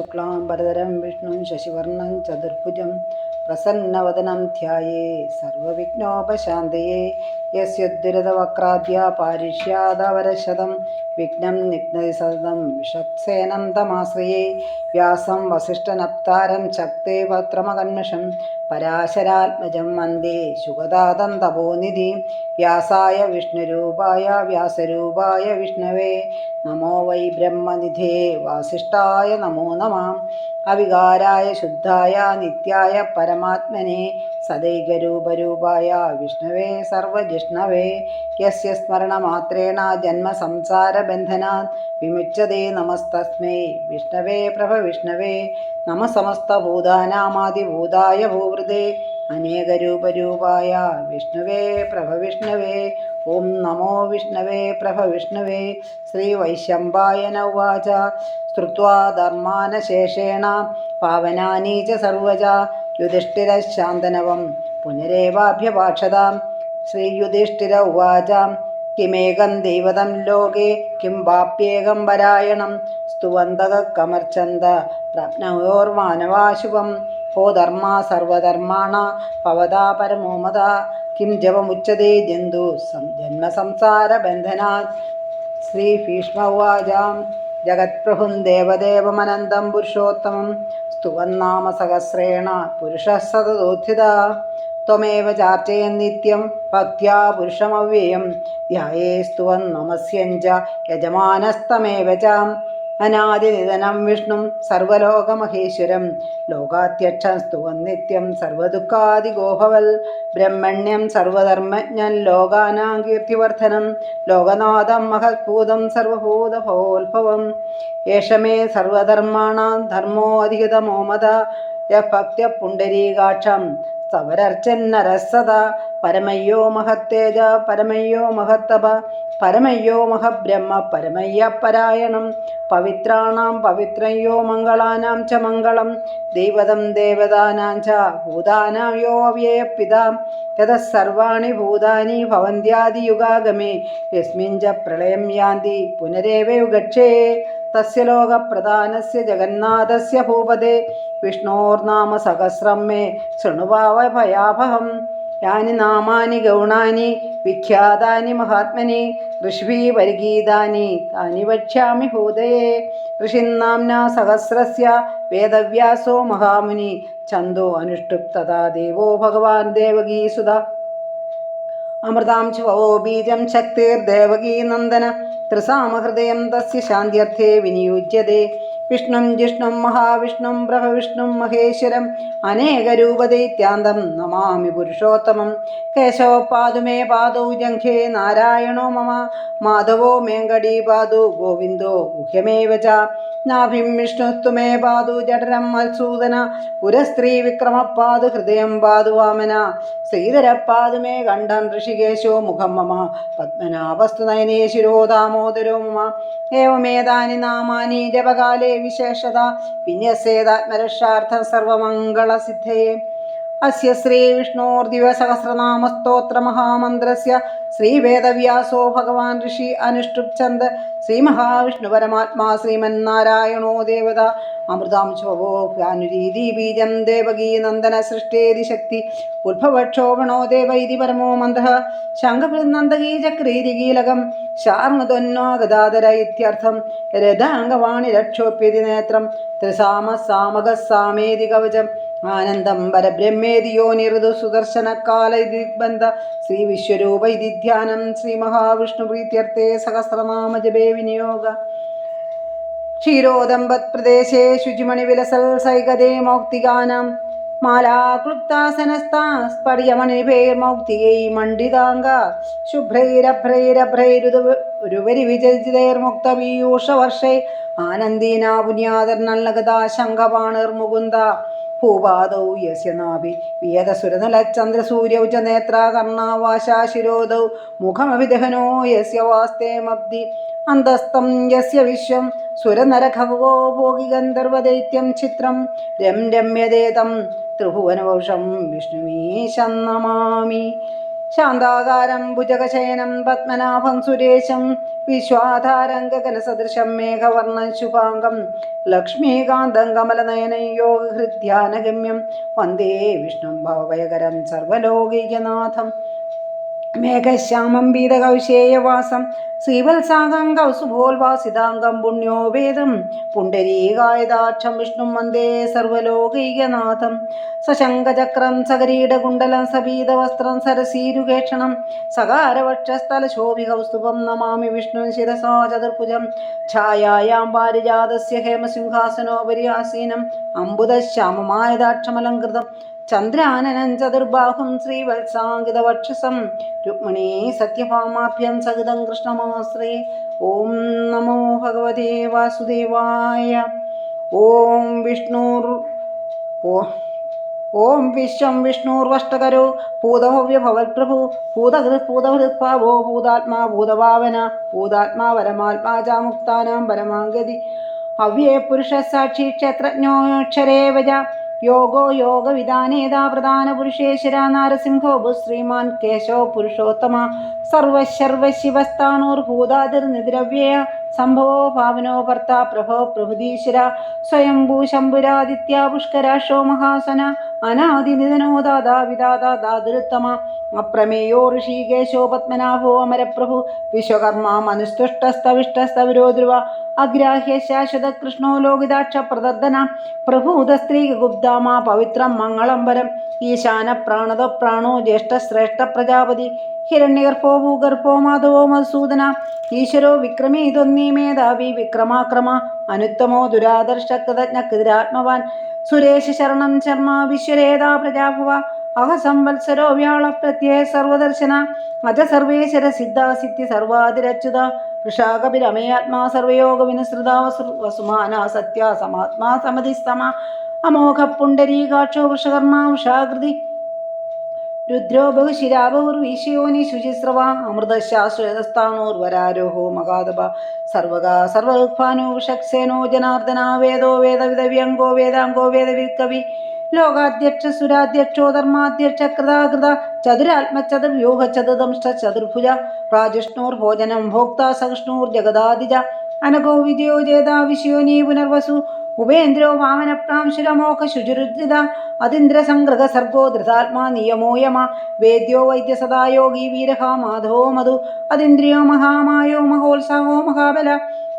शुक्लाम्बरधरं विष्णुं शशिवर्णं चतुर्भुजं प्रसन्नवदनं ध्याये सर्वविघ्नोपशान्तये यस्योद्दुरितवक्राद्या पारिष्यादवरशतं विघ्नं निघ्नति सततं विषत्सेनं तमाश्रये व्यासं वसिष्ठनप्तारं शक्ते वक्त्रमकन्मषं പരാശരാത്മജം വന്ദേ. ശുഗതാതം തപോനിധി വ്യാസായ വിഷ്ണുരൂപായ വ്യാസരൂപായ വിഷ്ണവേ. നമോ വൈ ബ്രഹ്മനിധേ. വാസിഷ്ഠായ നമോ നമാം. അവികാരായ ശുദ്ധായ നിത്യായ പരമാത്മനെ. സദൈകരൂപരൂപായ വിഷ്ണവേ സർവജിഷ്ണവേ യസ്യ സ്മരണമാത്രേണ ജന്മസംസാരബന്ധനാത് വിമുച്ചതേ നമസ്തസ്മൈ. വിഷ്ണവേ പ്രഭ വിഷ്ണവേ നമ സമസ്തഭൂതാനാമാതിഭൂതായ ഭൂവൃതേ അനേകരൂപരൂപായ വിഷ്ണുവേ പ്രഭ വിഷ്ണവേ ഓം നമോ വിഷ്ണവേ പ്രഭ വിഷ്ണവേ ശ്രീവൈശമ്പായന ഉവാച ശ്രുത്വാ ധർമാനശേഷേണ പാവനാനി ച സർവജ യുധിഷ്ഠിരശാന്തനവം പുനരേവാഭ്യഭാഷതാം ശ്രീയുധിഷ്ഠിര ഉവാച കിമേകം ദൈവതം ലോകേ കിം വാപ്യേകം പരായണം സ്തുവന്തക കമർച്ചന്ത പ്രജ്ഞയോർമാനവാശുഭം ഹോ ധർമ്മ സർവധർമാണ ഭവതാ പരമോമത കിം ജപമുച്ചതേ ജന്തു സം ജന്മസംസാരബന്ധനാത് ശ്രീ ഭീഷ്മവാചാം ജഗത്പ്രഭും ദേവദേവമനന്തം പുരുഷോത്തമം സ്തുവന്നാമ സഹസ്രേണ പുരുഷ സതതോത്ഥിത ത്വമേവ ചാർച്ചയൻ നിത്യം ഭക്ത്യാ പുരുഷമവ്യയം. ധ്യായേ സ്തുവന്നമസ്യഞ്ച യജമാനസ്തമേവ ചാം. അനാദിനിധനം വിഷ്ണും സർവലോകമഹേശ്വരം. ലോകാധ്യക്ഷം സ്തുവൻ നിത്യം സർവദുഃഖാദിഗോഭവൽ ബ്രഹ്മണ്യം സർവധർമ്മജ്ഞൻ ലോകാനാം കീർത്തിവർദ്ധനം ലോകനാഥം മഹത്ഭൂതം സർവഭൂതഭോത്ഭവം ഏഷമേ സർവധർമാണാം ധർമ്മോ അധികതമോമത ഭക്ത്യ പുണ്ടരീകാക്ഷം സവരർച്ചന്നരസത പരമയ്യോ മഹത്തേജ പരമയ്യോ മഹത്തപ. പരമയ്യോ മഹബ്രഹ്മ പരമയ്യ പരായണം പവിത്രാണാം പവിത്രയോ മംഗളാനാം ച മംഗളം. ദൈവതം ദേവതാനാം ച ഭൂതാനാം യോ അവ്യയപിതാം യതഃ സർവാണി ഭൂതാനി ഭവന്ത്യാദിയുഗാഗമേ യസ്മിൻ ച പ്രളയം യാന്തി പുനരേവയുഗക്ഷേ. തസ്യ ലോകപ്രധാനസ്യ ജഗന്നാഥസ്യ ഭൂപദേ വിഷ്ണോർനാമ സഹസ്രം മേ. ശൃണുവാവ ഭയാഭഹം യാനി നാമാനി ഗൗണാനി വിഖ്യാതാനി മഹാത്മനി ഋഷ്വീ പരിഗീതാനി താനി വക്ഷ്യാമി ഭൂതയേ ഋഷിന്നാംന സഹസ്രസ്യ വേദവ്യാസോ മഹാമുനി ഛന്ദോ അനുഷ്ടുപ് തഥാ ദേവോ ഭഗവാൻ ദേവകീസുത. അമൃതാം ചുവോ ബീജം ശക്തിർദേവകീ നന്ദന. ത്രിസാമഹൃദയം തസ്യ ശാന്ത്യർത്ഥേ വിനിയുജ്യതേ. വിഷ്ണും ജിഷ്ണും മഹാവിഷ്ണും ബ്രഹവിഷ്ണും മഹേശ്വരം അനേകരൂപദൈത്യാന്തം നമാമി പുരുഷോത്തമം. കേശവ പാതുമേ പാദൗ ജംഘേ നാരായണോ മമ. മാധവോ മേങ്കടീ പാദു ഗോവിന്ദോ ഗുഹ്യമേവ നാഭിം വിഷ്ണുസ്തു മേ പാതു ജഠരം മത്സൂദന. പുരസ്ത്രീ വിക്രമപ്പാതു ഹൃദയം പാതു വാമന. ശ്രീധരപ്പാതുമേ കണ്ഠം ഋഷികേശോ മുഖം മമ. പത്മനാഭസ്തു നയനേ ശിരോ ദാമോദരോ മമ. ഏവമേതാനി നാമാനി ജപകാലേ വിശേഷത. വിന്യസേതാത്മരക്ഷാർത്ഥം സർവമംഗളസിദ്ധയേ. അസ്യ ശ്രീവിഷ്ണോർദിവസഹസ്രനാമസ്തോത്രമഹാമന്ത്രസ്യ ശ്രീവേദവ്യാസോ ഭഗവാൻ ഋഷി അനുഷ്ഠുപ് മഹാവിഷ്ണു പരമാത്മാ ശ്രീമന്നാരായണോ ദേവത അമൃതാംശോഭോ ഭാനുരീതി ബീജം ദേവകീ നന്ദന സൃഷ്ടേതി ശക്തി ഉദ്ഭവക്ഷോഭണോ ദേവ ഇതി പരമോ മന്ദ ശംഖനന്ദകീ ചക്രീതികീലകം ശാർണതൊന്നോ ഗദാധര ഇത്യർത്ഥം രഥാംഗവാണി രക്ഷോപ്യതി നേത്രം ത്രിസാമ സാമക സാമേതി കവചം ആനന്ദം പരബ്രഹ്മേതി യോനിഋതു സുദർശനകാല ദിഗ്ബന്ധ ശ്രീ വിശ്വരൂപ ഇതി ധ്യാനം ശ്രീ മഹാവിഷ്ണു പ്രീത്യർത്ഥേ സഹസ്രനാമ ജപേ വിനിയോഗ. ക്ഷീരോദമ്പത് പ്രദേശേ ശുചിമണിവിലസൽ സൈകതേ മൗക്തികാനാം മാലാക്ലുപ്താസനസ്താസ്പടിയമണിഭേർമൗക്തികൈ മണ്ഡിതാംഗ. ശുഭ്രൈരഭ്രൈരഭ്രൈരുപരി വിചരിതൈർമുക്തപീയൂഷവർഷേ ആനന്ദീനാ പുണ്യാതർനല്ലഗതാ ശംഖപാണിർമുകുന്ദ ഭൂപാദൗ യസ്യ നാഭി വിയതസുരനലചന്ദ്രസൂര്യൗ ച ഉച്ച നേത്ര ശിരോദൗ മുഖമഭിദഹനോ യസ്യ വാസ്തേമബ്ദി അന്തസ്തം യസ്യ വിശ്വം സുരനരഖവോ ഭോഗി ഗന്ധർവദൈത്യം ചിത്രം രം രമ്യതേതം ത്രിഭുവനവംശം വിഷ്ണുമീശം നമാമി ശാന്താകാരം ഭുജകശയനം പത്മനാഭം സുരേശം വിശ്വാധാരം ഗഗനസദൃശം മേഘവർണം ശുഭാംഗം ലക്ഷ്മീകാന്തം കമലനയനം യോഗഹൃദ്യാനഗമ്യം വന്ദേ വിഷ്ണു ഭവഭയകരം സർവലോകൈകനാഥം മേഘശ്യാമം പീതകൗശേയവാസം ശ്രീവത്സാംഗം കൗസുഭോൽവാസിതാംഗം പുണ്യോവേദം പുണ്ടരീകായതാക്ഷം വിഷ്ണു വന്ദേ സർവലോകൈകനാഥം. സശങ്കചക്രം സകരീടകുണ്ടലം സപീതവസ്ത്രം സരസീരുകേക്ഷണം സകാരവക്ഷസ്ഥലശോഭികൗസ്തുഭം നമാമി വിഷ്ണു ശിരസാ ചതുർഭുജം ഛായായാം പാരിജാതസ്യ ഹേമസിംഹാസനോപരി ആസീനം അംബുദശ്യാമമായതാക്ഷമലങ്കൃതം ചന്ദ്രാനനം ചതുർബാഹും ശ്രീവത്സാങ്കിതവക്ഷസം രുക്മിണീ സത്യഭാമാഭ്യം സഹിതം കൃഷ്ണമാശ്രേ ഓം നമോ ഭഗവതേ വാസുദേവായ. ഓം വിഷ്ണുർ ഓ ഓം വിശ്വം വിഷ്ണുർവഷ്ടകരോ. ഭൂതഭവ്യ ഭവൽപ്രഭു ഭൂതഹൃത് ഭൂതാത്മാ ഭൂതഭാവന. ഭൂതാത്മാ പരമാത്മാ ചാമുക്താനാം പരമാഗതി. അവ്യേ പുരുഷ സാക്ഷി ക്ഷേത്രജ്ഞോക്ഷരേവജ. യോഗോ യോഗവിധാനേതാ പ്രധാന പുരുഷേശ്വര നാരസിംഹോ ശ്രീമാൻ കേശോ പുരുഷോത്തമ സർവശർവശിവസ്ഥാണോർഭൂതാതിർനിദ്രവ്യയ സംഭവോ ഭാവനോ ഭർത്ത പ്രഭോ പ്രഭുതീശ്വര സ്വയംഭൂ ശംഭുരാദിത്യ പുഷ്കരാശോ മഹാസന അനാദിനിധനോ ദാദാ വിദാദാ ദാതുരുത്തമ അപ്രമേയോ ഋഷികേശോ പത്മനാഭോ അമരപ്രഭു. വിശ്വകർമാ മനുസ്തുഷ്ടസ്തവിഷ്ടസ്തവിരോധ്രുവ അഗ്രാഹ്യ ശാശ്വത കൃഷ്ണോ ലോകിതാക്ഷ പ്രദർദന. പ്രഭൂത സ്ത്രീ ഗുപ്താമ പവിത്രം മംഗളംബരം. ഈശാന പ്രാണത പ്രാണോ ജ്യേഷ്ഠ ശ്രേഷ്ഠ പ്രജാപതി. ഹിരണ്യഗർഭോ ഭൂഗർഭോ മാധവോ മധുസൂദന. ഈശ്വരോ വിക്രമീതൊന്നീ മേധാവി വിക്രമാക്രമ. അനുത്തമോ ദുരാദർശ കൃതജ്ഞ സുരേഷ ശരണം ശർമ്മ വിശ്വരേതാ പ്രജാഭവ അഹസംവത്സരോ വ്യാള പ്രത്യേ സർവദർശന അജ സർവേശ്വര സിദ്ധാസിദ്ധി സർവാതിരച്യുത വൃഷാകപിരമയാത്മാ സർവയോഗ വിനുസൃത വസുമാന സത്യ സമാത്മാ സമതിസ്തമ അമോഘ പുണ്ടരീകാക്ഷോ വൃഷകർമാ വൃഷാകൃതി രുദ്രോ ബഹുശിരാബഹുർവീശയോനി ശുചിസ്രവ അമൃതശാശ്വതസ്ഥാണോർവരാരോഹോ മകാദപ സർവകാ സർവഭാനോ ഷക്സേനോ ജനാർദ്ദന വേദോ വേദവിദവ്യങ്കോ വേദാംഗോ വേദവിക്കവി ലോകാധ്യക്ഷ സുരാധ്യക്ഷോ ധർമാധ്യക്ഷ കൃതാകൃത ചതുരാത്മചതുർവ്യൂഹ ചതുദംഷ്ട ചതുർഭുജ പ്രാജിഷ്ണോർ ഭോജനം ഭോക്ത സഹിഷ്ണൂർ ജഗദാദിജ. അനഗോ വിജയോ ജേതാ വിശയോനീ പുനർവസു. ഉപേന്ദ്രോ വാമനപ്രാംശുരമോഹ ശുചിരുദ്ധിത അതിന്ദ്രസംഗ്രഹ സർഗോ ധൃതാത്മാ നിയമോയമ വേദ്യോ വൈദ്യസദായോഗി വീരഹ മാധവോ മധു അതിന്ദ്രിയോ മഹാമായോ മഹോത്സാഹോ മഹാബല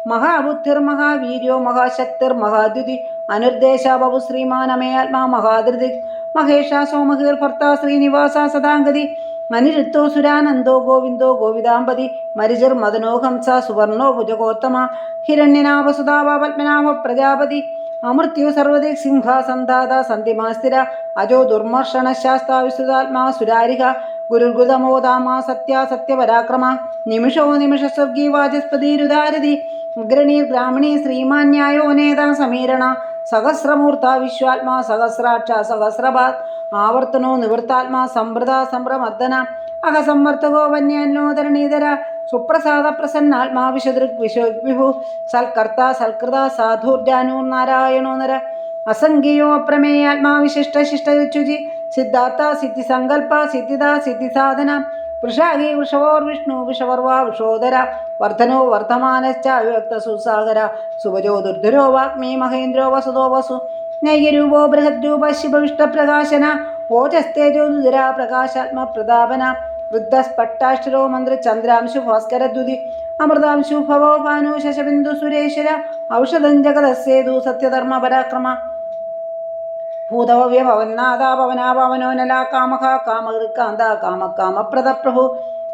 മഹാബുദ്ധിർമഹാവീര്യോ മഹാശക്തിർ മഹാദ്യുതി അനുർദേശ ബഹു ശ്രീമാനമേ ആത്മാ മഹാധൃതി മഹേഷ സോമഹീർ ഭർത്ത ശ്രീനിവാസ സദാംഗതി അനിരുദ്ധോ സുരാനന്ദോ ഗോവിന്ദോ ഗോവിദാമ്പതി മരിജർ മദനോ ഹംസ സുവർണോ ഭുജഗോത്തമ ഹിരണ്യനാഭസുതാവ പത്മനാഭ പ്രജാപതി അമൃത്യു സർവദി സിംഹാസന്ധാത സന്ധിമാസ്ഥിര അജോ ദുർമർഷണ ശാസ്താവിസുതാത്മാ സുരാരിക ഗുരുഗുതമോദാമാ സത്യ സത്യപരാക്രമ നിമിഷോ നിമിഷ സ്വർഗീ വാചസ്പതിരുദാരതി അഗ്രണീർ ഗ്രാമണി ശ്രീമാന്യായോ നേതാ സമീരണ സഹസ്രമൂർത്ത വിശ്വാത്മാ സഹസ്രാക്ഷ സഹസ്രഭാത് ആവർത്തനോ നിവൃത്താത്മാ സമ്പ്രദ സമ്പ്രമർദ്ദന. അഹസംവർത്തകോ വന്യാന്യോധരണീതര സുപ്രസാദ പ്രസന്നാത്മാ വിശദൃക് വിശ്വവിഭു സൽക്കർത്ത സൽകൃത സാധൂർജാനൂർ നാരായണോ നര. അസംഖ്യയോ അപ്രമേയാത്മാ വിശിഷ്ട ശിഷ്ടചുചി സിദ്ധാർത്ഥ സിദ്ധി സങ്കല്പ സിദ്ധിത സിദ്ധി സാധന. വൃഷാഗി വൃഷവോർ വിഷ്ണു വിഷവർവാ വിഷോദര. വർധനോ വർദ്ധമാനശ്ച അവിവക്ത സുസാഗര. സുഭജോ ദുർധരോ വാഗ്മി മഹേന്ദ്രോ വസുതോ വസു. നൈകരൂപോ ബൃഹദ്രൂപ ശിവവിഷ്ടപ്രകാശന ഓജസ്തേജോ ദുര പ്രകാശാത്മ പ്രതാപന. വൃദ്ധസ്പട്ടാക്ഷരോ മന്ത്രി ചന്ദ്രാംശു ഭാസ്കരദ്യുതി. അമൃതാംശു ഭവോ ഭാനു ശശബിന്ദു സുരേശ്വര. ഔഷധം ജഗതസ്യേതു സത്യധർമ്മ പരാക്രമ. ഭൂതവ്യ ഭവന്നാഥ ഭവനാ ഭവനോനല കാമഹ കാമകൃക്കാന്ത കാമകാമപ്രദ പ്രഭു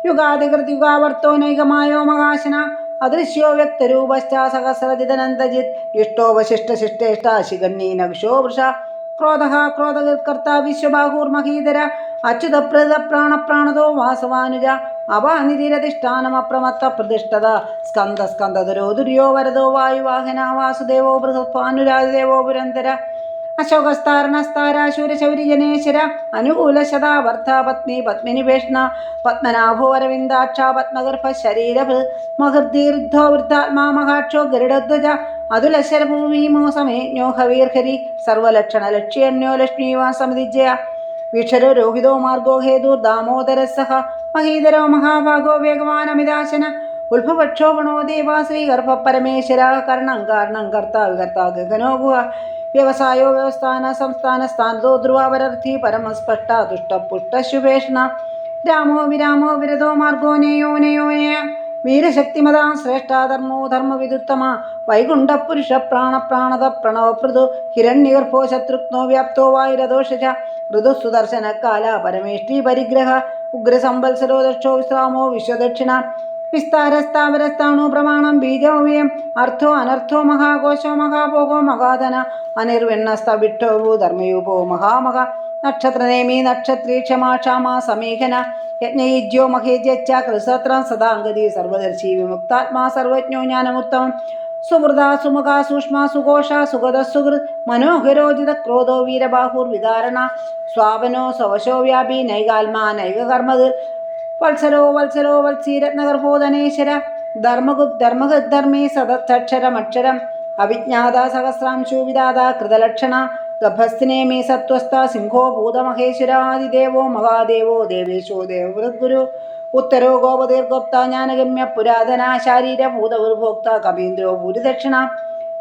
യുഗാധികൃത് യുഗാവർത്തോ നൈകമായോ മഹാശന. അദൃശ്യോ വ്യക്തരൂപശ്ച സഹസ്രജിതനന്ദജിത് ഇഷ്ടോപശിഷ്ടശിഷ്ടേഷ്ട ശിഖണ്ണീ നക്ഷോ വൃഷ. ക്രോധ ക്രോധകർത്ത വിശ്വബാഹൂർമഹീധര അച്യുതപ്രത പ്രാണപ്രാണതോ വാസവാനുജ അപാനിധിരധിഷ്ഠാനമപ്രമത്ത പ്രതിഷ്ഠത സ്കന്ദ സ്കന്ദധരോ ദുര്യോ വരദോ വായുവാഹന വാസുദേവോ ബൃഹസ്വാനുരാജദേവോ പുരന്തര അശോകസ്താരണസ്താരാശൂരശൗരിജനേശ്വര അനുകൂലശതാവർദ്ധ പത്നി പത്മിനിവേഷണ പത്മനാഭോ അരവിന്ദാക്ഷ പത്മഗർഭ ശരീരഭൃ മഹർദീർദ്ധോ വൃദ്ധാത്മാ മഹാക്ഷോ ഗരുഡധ്വജ അതുലശരഭൂമിമോ സമേജ്ഞോ ഹവീർഹരി സർവലക്ഷണ ലക്ഷ്യന്യോ ലക്ഷ്മീവാ സമിതിജയ വീക്ഷരോ രോഹിതോ മാർഗോ ഹേതു ദാമോദര സഹ മഹീധരോ മഹാഭാഗോ വേഗവാനമിതാശന ഉത്ഭവക്ഷോഭണോ ദേവാ ശ്രീഗർഭ പരമേശ്വര കർണം കാരണം കർത്താവ് കർത്താവ് ഗഗനോ ഗുഹ. വ്യവസായോ വ്യവസ്ഥാന സംസ്ഥാന സ്ഥാനതോ ധ്രുവാപരർത്ഥി പരമസ്പഷ്ട ദുഷ്ടപുഷ്ടശുഭേഷണ രാമോ വിരാമോ വിരതോ മാർഗോ നേയോ നേയോനേയ വീരശക്തിമതാ ശ്രേഷ്ഠാധർമ്മോ ധർമ്മവിദുത്തമ. വൈകുണ്ഠപുരുഷ പ്രാണപ്രാണത പ്രണവപൃതു ഹിരണ്യഗർഭോ ശത്രുഘ്നോ വ്യാപ്തോ വായുരദോഷ ഋതുസുദർശന കാല പരമേഷ്ടി പരിഗ്രഹ ഉഗ്രസംവത്സരോ ദക്ഷോ വിശ്രാമോ വിശ്വദക്ഷിണ. വിസ്താരസ്ഥാവരസ്ഥാണു പ്രമാണം ബീജോവ്യം അർത്ഥോ അനർത്ഥോ മഹാകോശോ മഹാഭോഗോ മഹാധന. അനിർവെണ്ണസ്തവിട്ടോവു ധർമ്മയൂപോ മഹാമഹ. നക്ഷത്രനേമി നക്ഷത്രീ ക്ഷമാ ക്ഷാമ സമീഹന യജ്ഞയുജ്യോ മഹേജ്യച്ച കൃസത്രം സദാംഗതി സർവദർശി വിമുക്താത്മാ സർവജ്ഞോ ജ്ഞാനമുത്തമം. സുഹൃദ സുമുഖ സൂക്ഷ്മ സുഘോഷ സുഗത സുഹൃത് മനോഹരോചിത ക്രോധോ വീരബാഹുർ വിതാരണ സ്വാപനോ സ്വവശോ വ്യാപി നൈകാത്മാ നൈകകർമ്മത് വത്സരോ വത്സരോ വത്സീരത്നഗർഭോധനേശ്വര ധർമ്മഗു ധർമ്മഗദ്ധർമ്മേ സദത്തക്ഷരമക്ഷരം അവിജ്ഞാത സഹസ്രാംശു വിദാത കൃതലക്ഷണ ഗഭസ്ഥിനേമി സത്വസ്ഥ സിംഹോ ഭൂതമഹേശ്വരാദിദേവോ മഹാദേവോ ദേവേശോ ദേവഗുരു ഉത്തരോ ഗോപദീർഗോപ്ത ജ്ഞാനഗമ്യ പുരാതന ശാരീരഭൂതവിർഭോക്ത കവീന്ദ്രോ ഭൂരിദക്ഷിണ.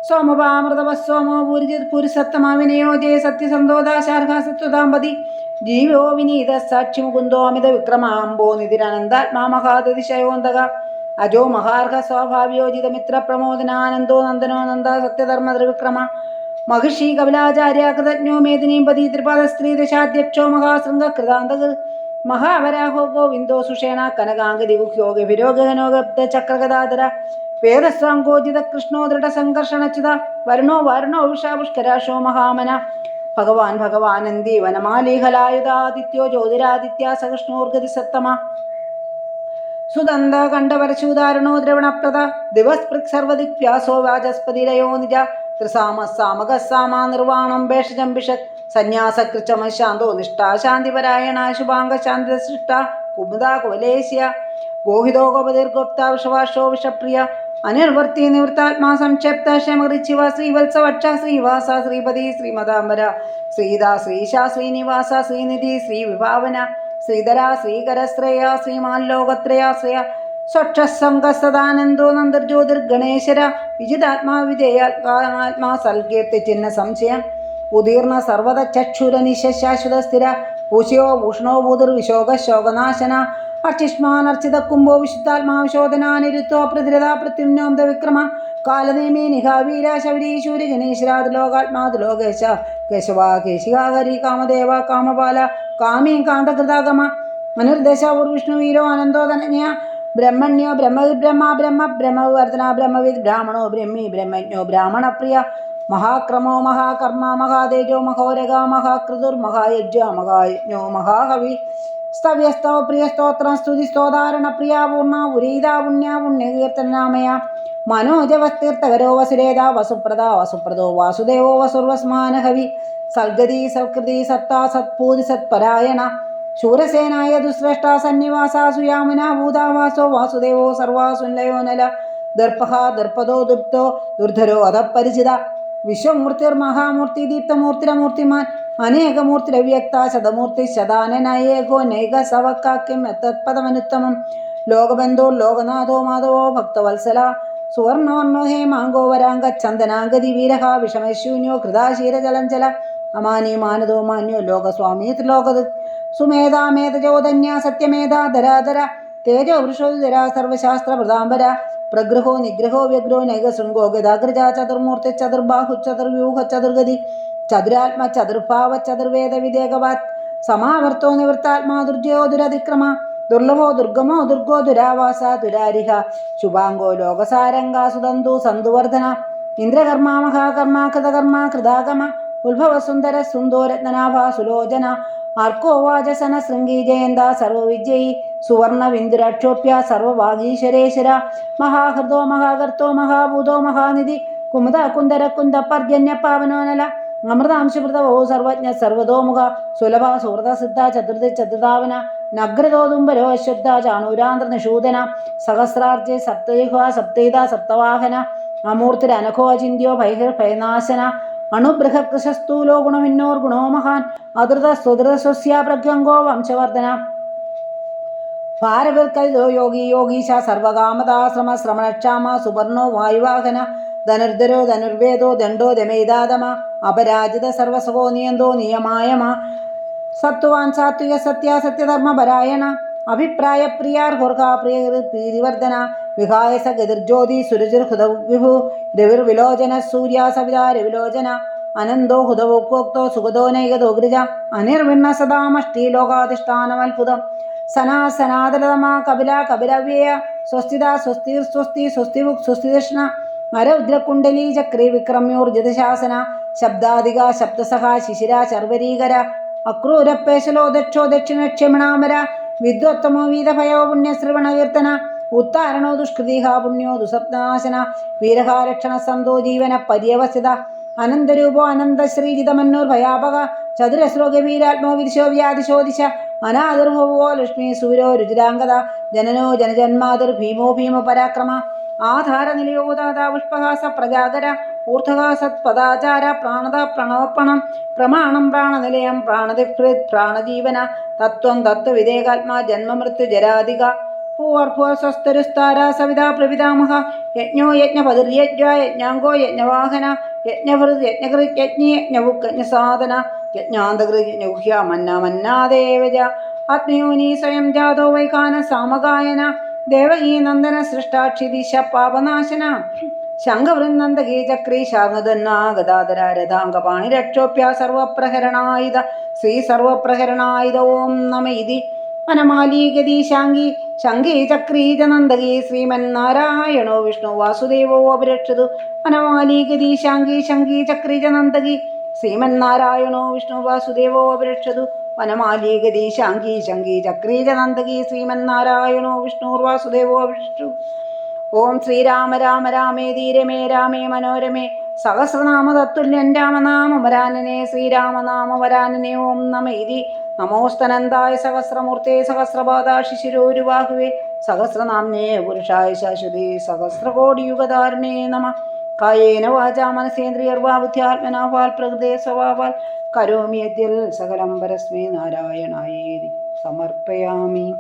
സോമപാമൃതവസ്സോമോ ഭൂരിജിത് പുരുസത്തമാ വിനയോ ജയ സത്യസന്തോദാശാർഹാസത്വതാമ്പതി ജീവോ വിനീത സാക്ഷി മുകുന്ദോ അമിത വിക്രമാംബോ നിതിരനന്താത്മാ മഹാദതിശയോന്തക. അജോ മഹാർഹ സ്വാഭാവ്യോജിതമിത്ര പ്രമോദനാനന്ദോ നന്ദനോ നന്ദ സത്യധർമ്മ ത്രിവിക്രമ. മഹിഷി കപിലാചാര്യ കൃതജ്ഞോ മേദിനീപതി ത്രിപാദ സ്ത്രീ ദശാധ്യക്ഷോ മഹാശൃംഗ കൃതാന്ത മഹാവരാഹോ ഗോവിന്ദോ സുഷേണ കനകാംഗതി ഗുഹ്യോഗ ഗഭിരോഗനോ ഗബ്ദ ചക്രഗദാധര വേദസ്വാങ്കോചിത കൃഷ്ണോ ദൃഢ സംഘർഷണച്യുത വരുണോ വരുണോ വിഷാപുഷ്കരാശോ മഹാമന ഭഗവാൻ ഭഗവാനന്ദി വനമാലിഹലായുധാദിത്യോ ജ്യോതിരാദിത്യ സകൃഷ്ണോർഗതി സത്തമ സുദന്ത കണ്ഠപരശൂദാരണോ ദ്രവണപ്രദ ദിവസ്പൃക് സർവദിക് വ്യാസോ വാചസ്പതിരയോ നിജ ത്രിസാമ സാമക സാമ നിർവാണം ഭേഷജം ഭിഷക് സന്യാസകൃച്ചമ ശാന്തോ നിഷ്ഠ ശാന്തിപരായണ ശുഭാംഗ ശാന്തി സൃഷ്ട കുമുദ കുവലേശ്യ ഗോഹിതോ ഗോപതിർഗോപ്ത വിഷവാഷോ വിഷപ്രിയ അനിർവർത്തി നിവൃത്താത്മാ സംക്ഷേപ്ത ക്ഷമറിച്ചിവ ശ്രീവത്സവക്ഷ ശ്രീവാസ ശ്രീപതി ശ്രീമതാംബര ശ്രീദാ ശ്രീശാ ശ്രീനിവാസ ശ്രീനിധി ശ്രീവിഭാവന ശ്രീധര ശ്രീകരശ്രേയ ശ്രീമാൻ ലോകത്രയാശ്രയ സ്വക്ഷസംഗസദാനന്ദോ നന്ദർജ്യോതിർഗണേശ്വര വിജിതാത്മാ വിജയാത്മാ സൽകീർത്തി ചിഹ്ന സംശയം. ഉദീർണ സർവത ചക്ഷുരനിശാശ്വത സ്ഥിര ഭൂഷ്യോ ഭൂഷണോ ഭൂതിർ വിശോക ശോകനാശന അർച്ചിഷ്മാനർച്ചിത കുംഭോ വിശുദ്ധാത്മാവിശോധനാനിരുത്തോ പ്രതിരത പ്രത്യുമ്നോം വിക്രമ കാലനേമേ നിഹാവീര ശൗരി ശൂരി ഗണേശ്വരാത് ലോകേശ കേശവ കേശികാകരി കാമദേവ കാമപാല കാമീ കാന്തകൃതാഗമ അനിർദേശ വിഷ്ണു വീരോ അനന്തോ ധനജ്ഞ ബ്രഹ്മണ്യോ ബ്രഹ്മവിദ് ബ്രഹ്മ ബ്രഹ്മ ബ്രഹ്മവർദ്ധന ബ്രഹ്മവിദ് ബ്രാഹ്മണോ ബ്രഹ്മി ബ്രഹ്മജ്ഞോ ബ്രാഹ്മണപ്രിയ മഹാക്രമോ മഹാകർമ്മ മഹാതേജോ മഹോരഗ മഹാകൃതുർ മഹായജ്ഞ മഹായജ്ഞോ മഹാഹവി സ്തവ്യസ്തവ പ്രിയ സ്തോത്രം സ്തുതി സ്തോധാരണ പ്രിയ പൂർണ ഉരീത പുണ്യ പുണ്യകീർത്തനാമയ മനോജവസ്തീർത്ഥകരോ വസുരേത വസുപ്രദ വസുപ്രദോ വാസുദേവോ വസുർവസ്മാനഹവി സൽഗതി സൽകൃതി സത്താ സത്പൂതി സത്പരായണ. ശൂരസേനായ ദുശ്രേഷ്ഠ സന്നിവാസാ സുയാമന ഭൂതാവാസോ വാസുദേവോ സർവാസുലയോ നല. ദർപ്പഹ ദർപ്പതോ ദുപ്തോ ദുർധരോ അധപരിചിത വിശ്വമൂർത്തിർ മഹാമൂർത്തി ദീപ്തമൂർത്തിരമൂർത്തിമാൻ. അനേകമൂർത്തിരവ്യക്ത ശതമൂർത്തി ശതാനനയേകോ നൈക സവക്കാക്യം തത്പദമനുത്തമം ലോകബന്ധോ ലോകനാഥോ മാധവോ ഭക്തവത്സല. സുവർണവർണോ ഹേ വരാംഗ ചന്ദനാംഗതി വീരഹ വിഷമശൂന്യോ കൃതാശീരജലഞ്ചല അമാനി മാനദോ മാന്യോ ലോകസ്വാമി ത്രിലോകത് സുമേധാമേധജോധന്യ സത്യമേധ ധരാധര. തേജോ വൃഷോധര സർവശാസ്ത്ര പ്രതാംബര. പ്രഗ്രഹോ നിഗ്രഹോ വ്യഗ്രോ നൈകശൃംഗോ ഗതാഗ്രജ ചതുർമൂർത്തി ചതുർബാഹു ചതുർവ്യൂഹ ചതുർഗതി. ചതുരാത്മ ചതുർഭാവ ചതുർവേദ വിദേകവാത് സമാവർത്തോ നിവൃത്താത്മാ ദുർജയോ ദുരതിക്രമ. ദുർലഭോ ദുർഗമോ ദുർഗോ ദുരാവാസ ദുരാരിഹ. ശുഭാംഗോ ലോകസാരംഗാ സുതന്തു സന്തുവർധന. ഇന്ദ്രകർമാ മഹാകർമാ കൃതകർമാ കൃതാഗമ. ഉത്ഭവസുന്ദര സുന്ദോരത്നാഭ സുലോചന. ആർക്കോവാചസന ശൃംഗീ ജയന്ത സർവവിജയി. സുവർണ വിന്ദുരാക്ഷോപ്യ സർവവാഗീശ്വരേശ്വര മഹാഹൃദോ മഹാകർത്തോ മഹാഭൂതോ മഹാനിധി. കുമുദ കുന്ദര കുന്ദ പർജന്യ പാവനോനല. അമൃതാംശമൃതവോ സർവജ്ഞ സർവതോമുഖ. സുലഭ സുഹൃത സിദ്ധ ചതുർഥി ചതുർധാവന. നഗ്രതോതുംബരോ അശ്വദ്ധ ചാണൂരാന്ധ്ര നിഷൂദന. സഹസ്രാർജെ സപ്തയുഹ സപ്തൈത സപ്തവാഹന. അമൂർത്തിരനഘോ അചിന്യോ ഭൈഹിർ ഭയനാശന. അണുബൃഹകൃശസ്ഥൂലോ ഗുണമിന്നോർ ഗുണോ മഹാൻ അതൃത സുദൃത സ്വസ്യ പ്രജ്ഞങ്കോ വംശവർദ്ധന. ഭാരവർക്കോ യോഗി യോഗീശ സർവകാമതാശ്രമ ശ്രമണക്ഷാമ സുവർണോ വായുവാഹന ധനുർധരോ ധനുർവേദോ ദണ്ഡോ ദമൈതാതമ അപരാജിത സർവസുഖോ നിയന്തോ നിയമായമ സത്വാൻ സാത്വിക സത്യാസത്യധർമ്മപരായണ അഭിപ്രായ പ്രിയാർ ഹുർഹ പ്രിയ പ്രീതിവർദ്ധന വിഹായസ ഗതിർജ്യോതി സുരജിർ ഹുദ വിഭു. രവിർവിലോചന സൂര്യ സവിത രവിലോചന. അനന്തോ ഹുദവോക്തോ സുഗതോ നൈകതോ ഗൃജ അനിർവിണ്ണ സദാമഷ്ടി ലോകാധിഷ്ഠാനമത്ഭുതം സനാ സനാതലതമാ കപില കപിലവ്യയ. സ്വസ്തിത സ്വസ്തിർ സ്വസ്തി സ്വസ്തിവുക് സ്വസ്തിദക്ഷിണ. അരൗദ്രകുണ്ടലീ ചക്രി വിക്രമ്യോർജിതശാസന ശബ്ദാധിക ശബ്ദസഹ ശിശിര ശർവരീകര അക്രൂരപ്പേശലോ ദക്ഷോ ദക്ഷിണക്ഷമിണാമര വിദ്വത്തമോ വീതഭയോ പുണ്യശ്രവണകീർത്തന ഉത്താരണോ ദുഷ്കൃതിഹ പുണ്യോ ദുസപ്നാശന വീരഹാരക്ഷണ സന്തോ ജീവന പര്യവസിത അനന്തരൂപോ അനന്തശ്രീജിതമന്നൂർ ഭയാപക ചതുരശ്രോ ഗഭീരാത്മോ വിദിശോ വ്യാധിശോദിശ അനാദുർഭവോ ലക്ഷ്മി സൂരോ രുചിരാംഗത ജനനോ ജനജന്മാതിർ ഭീമോ ഭീമ പരാക്രമ ആധാര നിലയോദാത പുഷ്പഹാസ പ്രജാകര ഊർധകാസത് പദാചാര പ്രാണത പ്രണവപ്പണം പ്രമാണം പ്രാണനിലയം പ്രാണതിഹൃത് പ്രാണജീവന തത്വം തത്വവിദേകാത്മാ ജന്മമൃത്യു ജരാധിക ഭൂവർഭുവ സ്വസ്തരുസ്താര സവിതാ പ്രപിതാമഹ യജ്ഞോ യജ്ഞപതിർയജ്ഞ യജ്ഞാംഗോ യജ്ഞവാഹന യജ്ഞവൃത് യജ്ഞകൃത് യജ്ഞി യജ്ഞവുക് യജ്ഞസാധന യജ്ഞാന്തകൃത് യജ്ഞഗുഹ്യ മന്ന മന്നാദേവജ. ആത്മയോനി സ്വയം ജാതോ വൈകാന സാമഗായന ദേവഹീ നന്ദന സൃഷ്ടാക്ഷിദിശ പാപനാശന. ശംഖവൃന്ദന്തകീ ചക്രീ ശാർങ്ങുതന്നാ ഗദാധര രഥാംഗപാണി രക്ഷോപ്യ സർവപ്രഹരണായുധ ശ്രീ സർവപ്രഹരണായുധ ഓം നമ ഇതി. വനമാലീഗതി ശാങ്കി ശങ്കീ ചക്രീ ശ്രീമൻ നാരായണോ വിഷ്ണു വാസുദേവോ അപരക്ഷതു വനമാലീഗതി ശാങ്കി ശങ്കീ ചക്രീ ജനന്ദകി ശ്രീമന്നാരായണോ വിഷ്ണു വാസുദേവോ അപരക്ഷതു വനമാലീഗതി ശാങ്കി ശങ്കി ജനന്ദകി ശ്രീമന്നാരായണോ വിഷ്ണു വാസുദേവോ അപരക്ഷു ഓം ശ്രീരാമ രാമ രാമേ ധീരമേ രാമേ മനോരമേ. സഹസ്രനാമ തത്തുല്യൻ ശ്രീരാമനാമ വരാനനെ ഓം നമ ഇതി നമോസ്തനന്തായ സഹസ്രമൂർത്തേ സഹസ്രപാദാ ശിശിരോരുവാഹുവേ സഹസ്രനാമ്നേ പുരുഷായ ശാശ്വതി. സഹസ്രകോടിയുഗധാരണേ നമ. കായേന വാചാ മനസേന്ദ്രിയർവാബുദ്ധ്യാത്മനാവാൽ വാൽ പ്രകൃതേ സ്വഭാവാൽ. കരോമി യദ്യൽ സകലം പരസ്മേ നാരായണായേതി. സമർപ്പയാമി.